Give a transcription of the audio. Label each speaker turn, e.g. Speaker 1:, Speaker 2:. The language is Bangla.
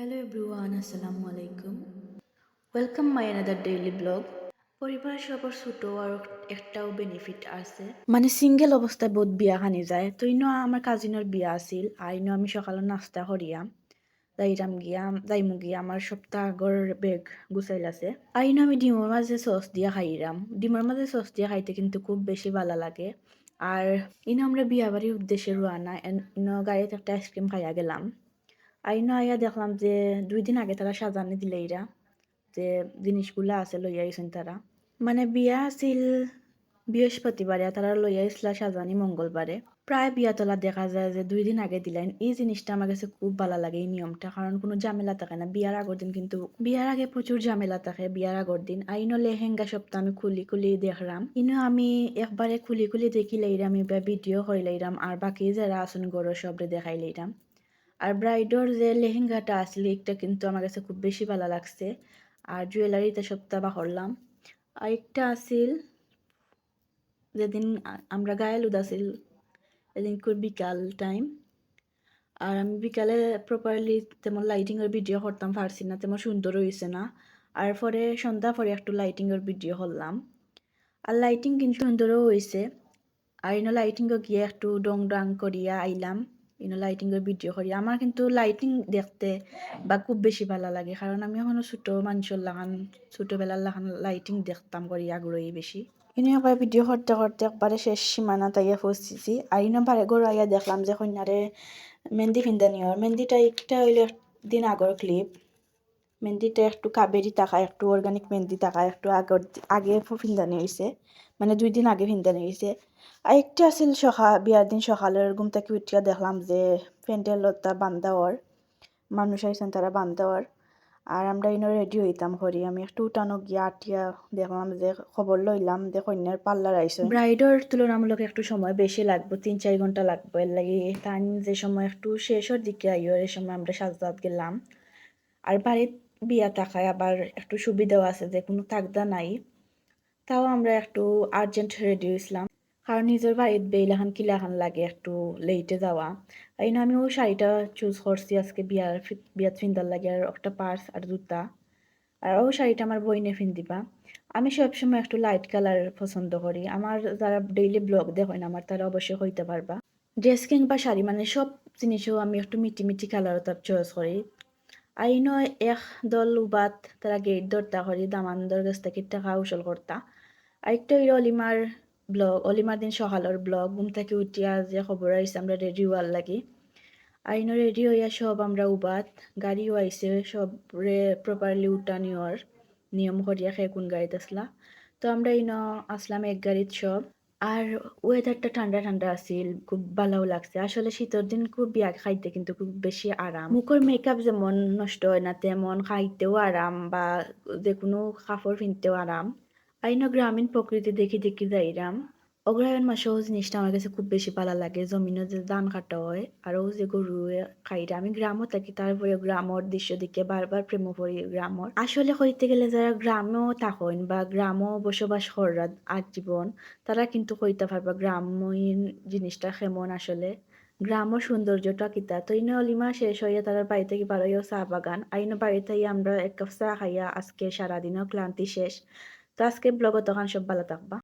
Speaker 1: হ্যালো এভরিওয়ান আসসালামু আলাইকুম welcome my another daily blog পরিবারের সবার ছোট আর একটাও বেনিফিট আছে। মানে সিঙ্গেল অবস্থায় বহুত বিয়া খানি যায়। তো ইনো আমার কাজিনের বিয়া আছিল। আর ইনো আমি সকালে নাস্তা করিয়াম। যাইরাম গিয়া, যাইমু গিয়া আমার সপ্তাহ আগর বেগ গুছাইল আছে। আর ইনো আমি ডিমের মাঝে সস দিয়া খাইরাম। ডিমের মাঝে সস দিয়া খাইতে কিন্তু খুব বেশি ভালো লাগে। আর ইনো আমরা বিয়া বাড়ির উদ্দেশ্যে রোয়ানা। ইনো গাড়িতে একটা আইসক্রিম খাইয়া গেলাম। আইনো আইয়া দেখলাম যে দুই দিন আগে তারা সাজানি দিলে এরা যে জিনিসগুলা আছে লইয়া আইছেন তারা মানে বিয়া আছিল বৃহস্পতিবারে তারা লইয়া আইসলা সাজানি মঙ্গলবারে প্রায় বিয়া তোলা দেখা যায় যে দুই দিন আগে দিলেন এই জিনিসটা আমার কাছে খুব ভালো লাগে এই নিয়মটা কারণ কোনো ঝামেলা থাকে না বিয়ার আগর দিন কিন্তু বিয়ার আগে প্রচুর ঝামেলা থাকে বিয়ার আগর দিন আইনো লেহেঙ্গা সপ্তাহ আমি খুলি খুলি দেখলাম ইনো আমি একবারে খুলি খুলি দেখি লাইরাম ভিডিও করে লাইরাম আর বাকি যারা আসুন গরো সবরে দেখাই লাইরাম আর ব্রাইডর যে লেহেঙ্গাটা আসলে একটা কিন্তু আমার কাছে খুব বেশি ভালো লাগছে। আর জুয়েলারিতে সপ্তাহ বা হরলাম। আর একটা আসিল যেদিন আমরা গায়েলুদ আসিল এদিন বিকাল টাইম আর আমি বিকালে প্রপারলি তেমন লাইটিংয়ের ভিডিও করতাম, পারছি না, তেমন সুন্দর হয়েছে না। আর পরে সন্ধ্যা পরে একটু লাইটিংয়ের ভিডিও করলাম আর লাইটিং কিন্তু সুন্দরও হয়েছে আর ইনো লাইটিংও গিয়ে একটু ডং ডাং করিয়া আইলাম। ইনো লাইটিংয়ের ভিডিও করি। আমার কিন্তু লাইটিং দেখতে বা খুব বেশি ভালো লাগে, কারণ আমি এখনও ছোটো মানুষের লাগান, ছোটোবেলার লাগান লাইটিং দেখতাম করি আগ্রহী বেশি। ইনি একবার ভিডিও করতে করতে একবারে শেষ সীমানা তাইয়া পৌঁছিছি। আর ইনো বারে গরু আইয়া দেখলাম যে কন্যারে মেহেন্দি ফিন্দানি হওয়ার মেহেন্দিটা একটা হইল দিন আগর ক্লিপ মেহেন্দিটা একটু কাবেরি টাকা, একটু অর্গানিক মেহেন্দি টাকা, একটু আগর আগে ফিন্দানি হয়েছে মানে দুই দিন আগে ফিন্দানি হয়েছে আর একটা আছিল সকাল বিয়ার দিন সকালের ঘুম থেকে উঠিয়া দেখলাম যে প্যান্ডেলটা বান্ধাওয়ার মানুষ আইসেন তারা বান্ধাওয়ার আর আমরা ইনো রেডি হইতাম করি আমি একটু উঠানো গিয়া আটিয়া দেখলাম যে খবর লইলাম যে কন্যার পার্লার আইসো ব্রাইডর তুলনামূলক একটু সময় বেশি লাগবে, তিন চার ঘণ্টা লাগবে, এর লাগে তাই যে সময় একটু শেষের দিকে আইও এই সময় আমরা সাজদাত গেলাম। আর বাড়ির বিয়া থাকায় আবার একটু সুবিধাও আছে যে কোনো তাকদা নাই। তাও আমরা একটু আর্জেন্ট রেডি হয়েছিলাম কারণ নিজের বাড়িত বেইলাখান কিলাখান লাগে একটু লেটে যাওয়া। এই আমি ও শাড়িটা চুজ করছি আজকে বিয়ার বিয়াত ফিন্দার লাগে আর একটা পার্স আর জুতা। আর ওই শাড়িটা আমার বইনে ফিন্দিবা আমি সবসময় একটু লাইট কালার পছন্দ করি। আমার যারা ডেইলি ব্লগ দেখেন আমার, তারা অবশ্যই হইতে পারবা। ড্রেস কিংবা শাড়ি মানে সব জিনিসও আমি একটু মিটি মিটি কালার তার চয়েস করি। আইনো এক দল উবাত তারা গেট ধরতা করি দামানদর গাছ থেকে টাকা উসল করতা। আরেকটা হইল অলিমার ব্লগ, অলিমার দিন সকালের ব্লগ, ঘুম থেকে উঠিয়া যে খবর আইসে আমরা রেডি হওয়ার লাগি। আইনো রেডি হইয়া সব আমরা উবাত, গাড়িও আইসে সব রে প্রপারলি উঠা নিওয়ার নিয়ম করিয়া খে কোন গাড়িতে আসলা। তো আমরা ইনো আসলাম এক গাড়িত সব। আর ওয়েদারটা ঠান্ডা ঠান্ডা আছিল, খুব ভালো লাগছে। আসলে শীতের দিন খুব খাইতে কিন্তু খুব বেশি আরাম। মুখের মেকআপ যেমন নষ্ট হয় না, তেমন খাইতেও আরাম বা যে কোনো কাপড় পিনতেও আরাম। আইনো গ্রামীণ প্রকৃতি দেখি দেখি যাইরাম। অগ্রায়ণ মাসেও জিনিসটা আমার কাছে খুব বেশি ভালো লাগে। জমিনে যে ধান কাটা হয় আরও যে গরু খাইরা আমি গ্রামও থাকি তারপরে গ্রামর দৃশ্য দিকে বারবার প্রেম করি গ্রামর। আসলে কইতে গেলে যারা গ্রামেও থাকেন বা গ্রামও বসবাস করার আজীবন, তারা কিন্তু কইতে পারবা গ্রামীণ জিনিসটা কেমন আসলে। গ্রামও সৌন্দর্যটা কিতা তো ইনো অলিমা শেষ হইয়া তার বাড়ি থেকে বার হইয়া চা বাগান। আইনো বাড়িতে আমরা এক কাপ চা খাইয়া আজকে সারাদিনও ক্লান্তি শেষ। তো আজকে ব্লগত তখন সব ভালো থাকবা।